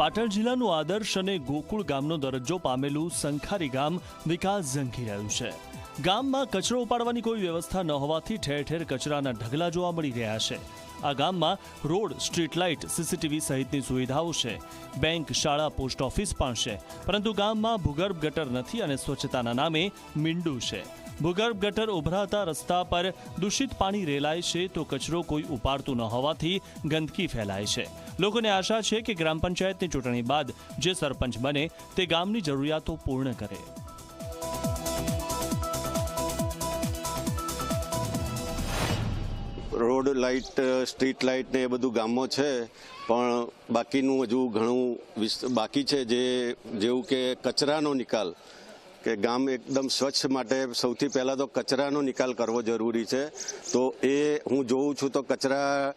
પાટણ જિલ્લાનું આદર્શ અને ગોકુળ ગામનો દરજ્જો પામેલું સંખારી ગામ વિકાસ ઝંખી રહ્યું છે. ગામમાં કચરો ઉપાડવાની કોઈ વ્યવસ્થા ન હોવાથી ઠેર ઠેર કચરાના ઢગલા જોવા મળી રહ્યા છે. આ ગામમાં રોડ, સ્ટ્રીટ લાઇટ, સીસીટીવી સહિતની સુવિધાઓ છે. બેંક, શાળા, પોસ્ટ ઓફિસ પણ છે. પરંતુ ગામમાં ભૂગર્ભ ગટર નથી અને સ્વચ્છતાના નામે મીંડું છે. ભૂગર્ભ ગટર ઉભરાતા રસ્તા પર દૂષિત પાણી રેલાય છે તો કચરો કોઈ ઉપાડતું ન હોવાથી ગંદકી ફેલાય છે. લોકોને આશા છે કે ગ્રામ પંચાયતની ચૂંટણી બાદ જે સરપંચ બને તે ગામની જરૂરિયાતો પૂર્ણ કરે. રોડ લાઇટ, સ્ટ્રીટ લાઇટ ને એ બધું ગામમાં છે, પણ બાકીનું હજુ ઘણું બાકી છે જે, જેવું કે કચરાનો નિકાલ કે ગામ એકદમ સ્વચ્છ માટે સૌથી પહેલાં તો કચરાનો નિકાલ કરવો જરૂરી છે. તો એ હું જોઉં છું તો કચરા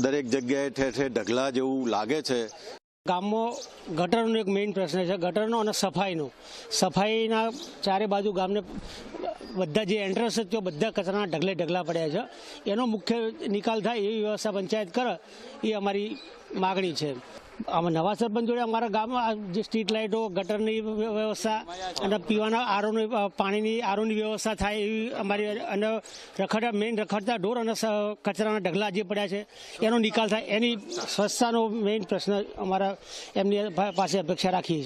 દરેક જગ્યાએ ઠેર ઠેર ઢગલા જેવું લાગે છે. ગામમાં ગટરનો એક મેઇન પ્રશ્ન છે, ગટરનો અને સફાઈનો. સફાઈના ચારે બાજુ ગામને બધા જે એન્ટ્રન્સ છે બધા કચરાના ઢગલે ઢગલા પડ્યા છે. એનો મુખ્ય નિકાલ થાય એવી વ્યવસ્થા પંચાયત કરે, એ અમારી માગણી છે. આમાં નવા સરપંચ જોડે અમારા ગામમાં જે સ્ટ્રીટ લાઇટો ગટરની વ્યવસ્થા અને પીવાના આરોની પાણીની આરોની વ્યવસ્થા થાય એવી અમારી, અને રખડતા મેઇન રખડતા ઢોર અને કચરાના ઢગલા જે પડ્યા છે, એનો નિકાલ થાય. એની સ્વચ્છતાનો મેઇન પ્રશ્ન અમારા એમની પાસે અપેક્ષા રાખીએ છીએ.